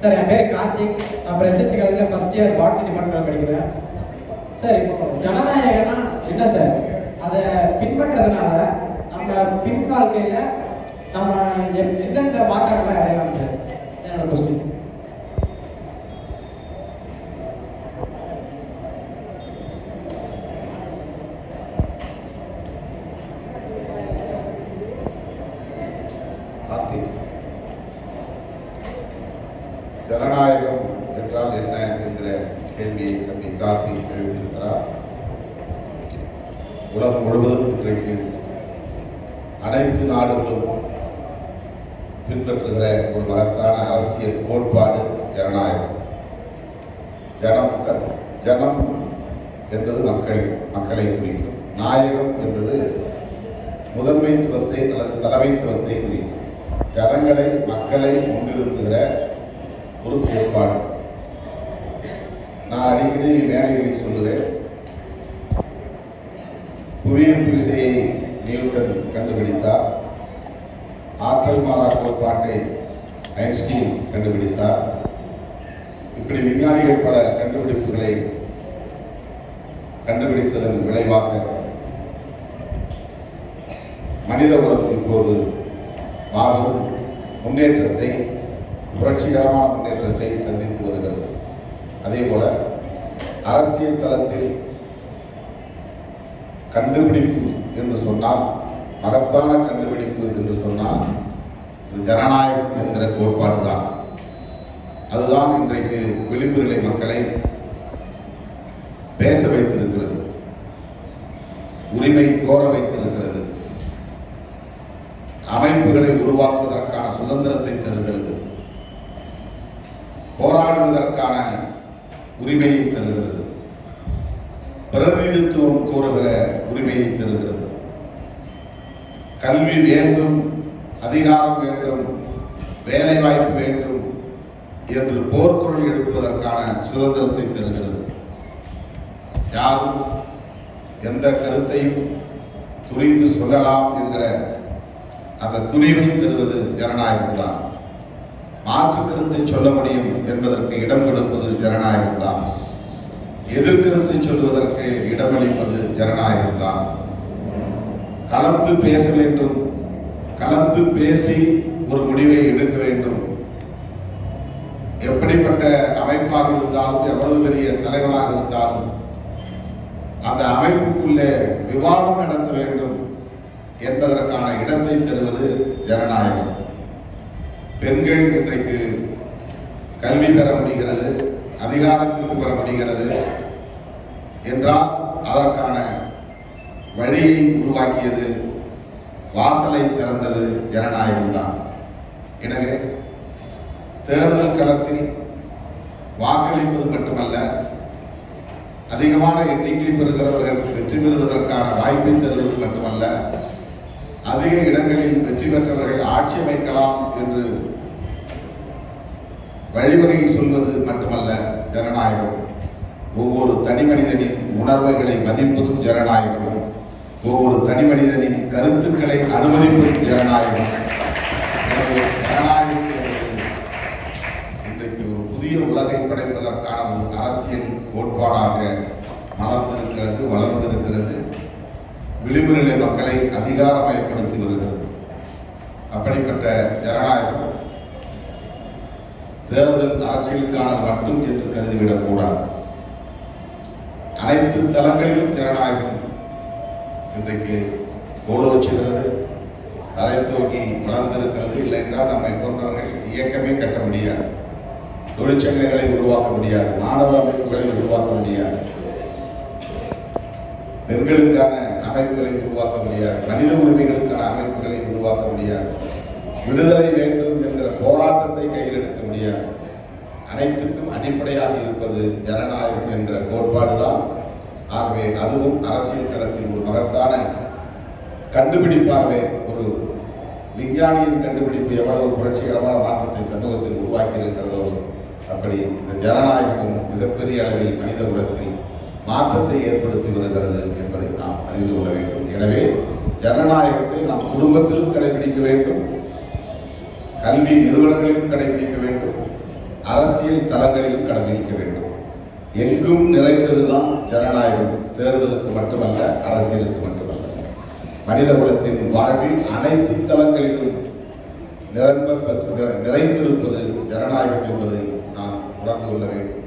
Sir என் பேர் கார்த்திக். நான் பிரசிச்சு காலேஜில் ஃபர்ஸ்ட் இயர் பாட்னி டிபார்ட்மெண்ட் படிக்கிறேன். சார் இப்போ ஜனநாயகம்னா என்ன சார்? அதை பின்பற்றதுனால நம்ம பின் வாழ்க்கையில் நம்ம எந்தெந்த மாற்றங்களை அடையலாம் சார்? என்னோட கொஸ்டின் கார்த்திக் ஜனநாயகம் என்றால் என்ன என்கிற கேள்வியை தம்பி கார்த்தி எழுப்பியிருக்கிறார். உலகம் முழுவதும் இன்றைக்கு அனைத்து நாடுகளும் பின்பற்றுகிற ஒரு மகத்தான அரசியல் கோட்பாடு ஜனநாயகம். ஜனம் ஜனம் என்பது மக்கள் மக்களை குறிக்கும். நாயகம் என்பது முதன்மைத்துவத்தை அல்லது தலைமைத்துவத்தை குறிக்கும். ஜனங்களை மக்களை முன்னிறுத்துகிற ஒரு கோட்பாடு. நான் அடிக்கடி மேடைகளில் சொல்லுவேன் புவியீர்ப்பு விசையை நியூட்டன் கண்டுபிடித்தார். ஆற்றல் மாறா கோட்பாட்டை ஐன்ஸ்டீன் கண்டுபிடித்தார். இப்படி விஞ்ஞானிகள் பல கண்டுபிடிப்புகளை கண்டுபிடித்ததன் விளைவாக மனித உலகம் இப்போது மாபெரும் முன்னேற்றத்தை புரட்சிகரமான முன்னேற்றத்தை சந்தித்து வருகிறது. அதே போல அரசியல் தளத்தில் கண்டுபிடிப்பு என்று சொன்னால் மகத்தான கண்டுபிடிப்பு என்று சொன்னால் ஜனநாயகம் என்கிற கோட்பாடு தான் அதுதான் இன்றைக்கு விளிம்பு நிலை மக்களை பேச வைத்திருக்கிறது. உரிமை கோர வைத்திருக்கிறது. அமைப்புகளை உருவாக்குவதற்கான சுதந்திரத்தை தருகிறது. போராடுவதற்கான உரிமையை தருகிறது. பிரதிநிதித்துவம் கூறுகிற உரிமையை தருகிறது. கல்வி வேண்டும் அதிகாரம் வேண்டும் வேலை வாய்ப்பு வேண்டும் என்று போர்க்குரல் எடுப்பதற்கான சுதந்திரத்தை தருகிறது. யாரும் எந்த கருத்தையும் துணிந்து சொல்லலாம் என்கிற அந்த துணிவை தருவது ஜனநாயகம் தான் மாற்று கருத்தை சொல்ல முடியும் என்பதற்கு இடம் கொடுப்பது ஜனநாயகம் தான் எதிர்கருத்தை சொல்வதற்கு இடமளிப்பது ஜனநாயகம் தான் கலந்து பேச வேண்டும். கலந்து பேசி ஒரு முடிவை எடுக்க வேண்டும். எப்படிப்பட்ட அமைப்பாக இருந்தாலும் எவ்வளவு பெரிய தலைவராக இருந்தாலும் அந்த அமைப்புக்குள்ளே விவாதம் நடத்த வேண்டும் என்பதற்கான இடத்தை தருவது ஜனநாயகம். பெண்கள் இன்றைக்கு கல்வி பெற முடிகிறது அதிகாரத்திற்கு பெற முடிகிறது என்றால் அதற்கான வழியை உருவாக்கியது வாசலை திறந்தது ஜனநாயகம்தான். எனவே தேர்தல் களத்தில் வாக்களிப்பது மட்டுமல்ல அதிகமான எண்ணிக்கை பெறுகிறவர்கள் வெற்றி பெறுவதற்கான வாய்ப்பை தருவது மட்டுமல்ல அதிக இடங்களில் வெற்றி பெற்றவர்கள் ஆட்சி அமைக்கலாம் என்று வழிவகை சொல்வது மட்டுமல்ல ஜனநாயகம். ஒவ்வொரு தனி மனிதனின் உணர்வுகளை மதிப்பதும் ஜனநாயகம் ஒவ்வொரு தனி மனிதனின் கருத்துக்களை அனுமதிப்பதும் ஜனநாயகம். ஜனநாயகம் என்பது இன்றைக்கு ஒரு புதிய உலகை படைப்பதற்கான ஒரு அரசியல் கோட்பாடாக மலர்ந்திருக்கிறது வளர்ந்திருக்கிறது. விளிம்பு நிலை மக்களை அதிகாரமயப்படுத்தி வருகிறது. அப்படிப்பட்ட ஜனநாயகம் தேர்தல் அரசியலுக்கானது மட்டும் என்று கருதிவிடக் கூடாது அனைத்து தளங்களிலும் ஜனநாயகம் இன்றைக்கு கோலோச்சுகிறது தலை தூக்கி வளர்ந்திருக்கிறது இல்லை என்றால் நம்மை போன்றவர்கள் இயக்கமே கட்ட முடியாது. தொழிற்சங்கங்களை உருவாக்க முடியாது. மாணவ அமைப்புகளை உருவாக்க முடியாது. பெண்களுக்கான அமைப்புகளை உருவாக்க முடியாது. மனித உரிமைகளுக்கான அமைப்புகளை உருவாக்க முடியாது. விடுதலை வேண்டும் என்கிற போராட்டத்தை கையில் எடுக்க முடியாது. அனைத்துக்கும் அடிப்படையாக இருப்பது ஜனநாயகம் என்கிற கோட்பாடு தான் ஆகவே அதுவும் அரசியல் களத்தில் ஒரு மகத்தான கண்டுபிடிப்பாகவே ஒரு விஞ்ஞானியின் கண்டுபிடிப்பு எவ்வளவு புரட்சிகரமான மாற்றத்தை சமூகத்தில் உருவாக்கி இருக்கிறதோ அப்படி இந்த ஜனநாயகமும் மிகப்பெரிய அளவில் மனித குலத்தில் மாற்றத்தை ஏற்படுத்தி வருகிறது என்பதை நாம் அறிந்து கொள்ள வேண்டும். எனவே ஜனநாயகத்தை நாம் குடும்பத்திலும் கடைபிடிக்க வேண்டும். கல்வி நிறுவனங்களிலும் கடைபிடிக்க வேண்டும். அரசியல் தளங்களிலும் கடைபிடிக்க வேண்டும். எங்கும் நிறைந்ததுதான் ஜனநாயகம். தேர்தலுக்கு மட்டுமல்ல அரசியலுக்கு மட்டுமல்ல. மனித குலத்தின் வாழ்வில் அனைத்து தளங்களிலும் நிரம்ப நிறைந்திருப்பது ஜனநாயகம் என்பதை நாம் உணர்ந்து கொள்ள வேண்டும்.